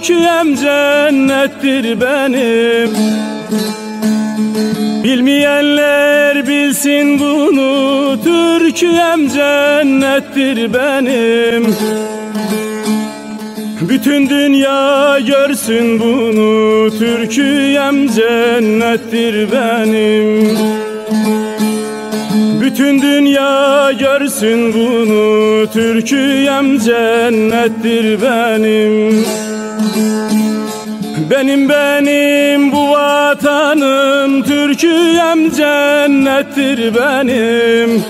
Türküyem cennettir benim. Bilmeyenler bilsin bunu Türküyem cennettir benim. Bütün dünya görsün bunu Türküyem cennettir benim. Bütün dünya görsün bunu Türküyem cennettir benim benim benim bu vatanım Türküyem cennettir benim.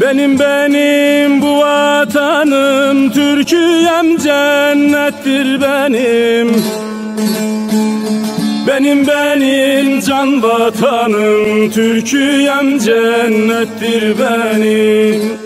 Benim benim bu vatanım Türküyem cennettir benim. Benim benim can vatanım Türküyem cennettir benim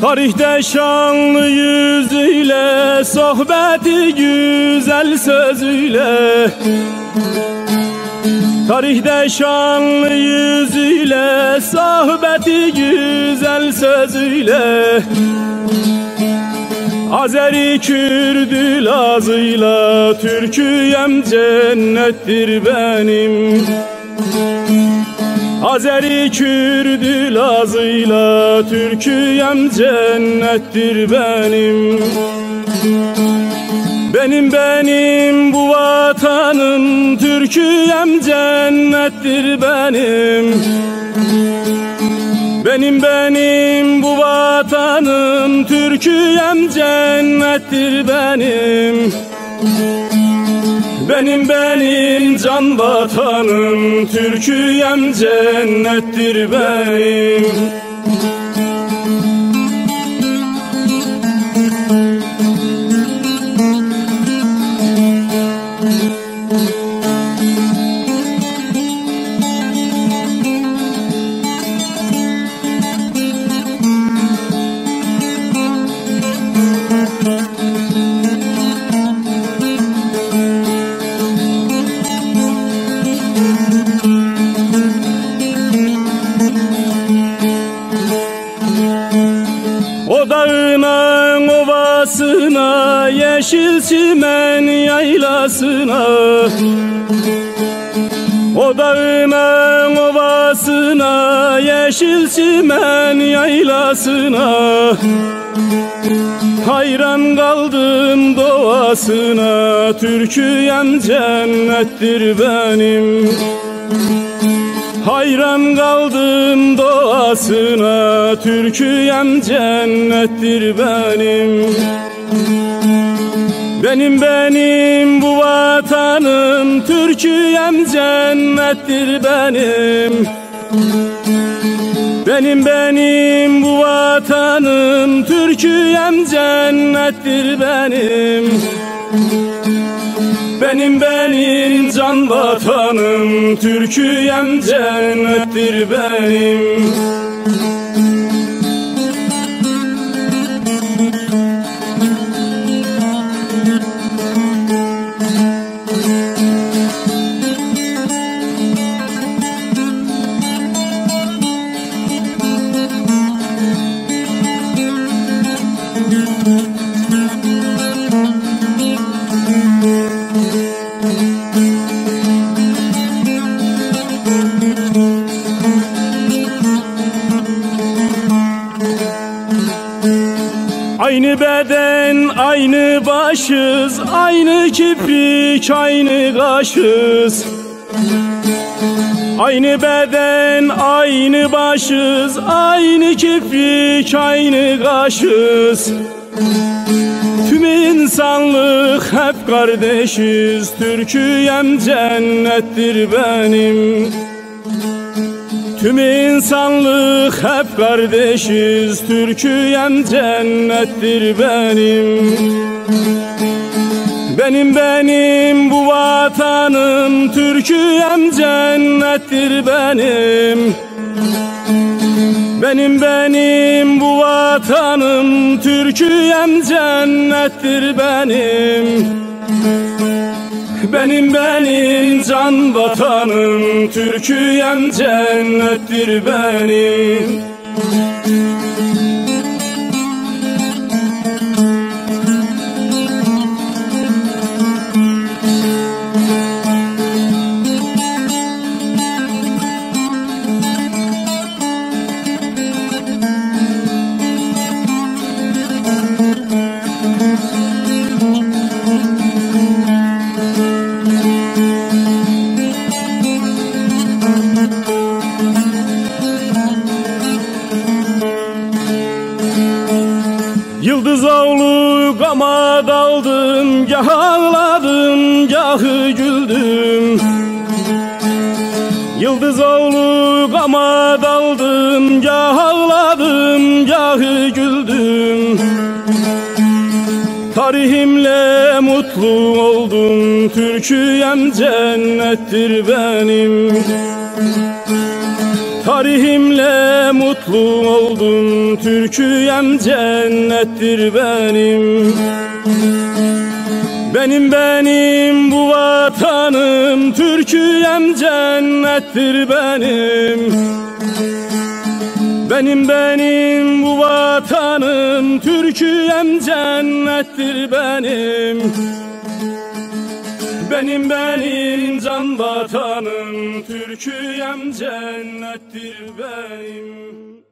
Tarihte şanlı yüzüyle Sohbeti güzel sözüyle Tarihte şanlı yüzüyle Sohbeti güzel sözüyle Azeri Kürdü Lazıyla Türküyem cennettir benim Azeri Kürdü Lazıyla Türküyem cennettir benim. Benim benim bu vatanım Türküyem cennettir benim. Benim benim bu vatanım Türküyem cennettir benim benim benim can vatanım Türküyem cennettir benim dağına ovasına Yeşil çimen yaylasına. O dağına ovasına Yeşil çimen yaylasına. Hayran kaldım doğasına Türküyem cennettir benim. Hayran kaldım doğasına Türküyem cennettir benim. Benim benim bu vatanım Türküyem cennettir benim. Benim benim bu vatanım Türküyem cennettir benim benim benim can vatanım Türküyem cennettir benim Aynı beden, aynı başız, aynı kiprik, aynı kaşız. Aynı beden, aynı başız, aynı kiprik, aynı kaşız. Tüm insanlık hep kardeşiz, Türküyem cennettir benim. Tüm insanlık hep kardeşiz Türküyem cennettir benim. Benim benim bu vatanım Türkiye'm cennettir benim. Benim benim bu vatanım Türkiye'm cennettir benim Benim benim can vatanım Türkiye'm cennettir benim gahı güldüm. Yıldız oğlu gama daldım. Gah ağladım gahı güldüm. Tarihimle mutlu oldum. Türkiye'm cennettir benim. Tarihimle mutlu oldum. Türkiye'm cennettir benim Benim benim bu vatanım Türkiye'm cennettir benim. Benim benim bu vatanım Türkiye'm cennettir benim. Benim benim can vatanım Türkiye'm cennettir benim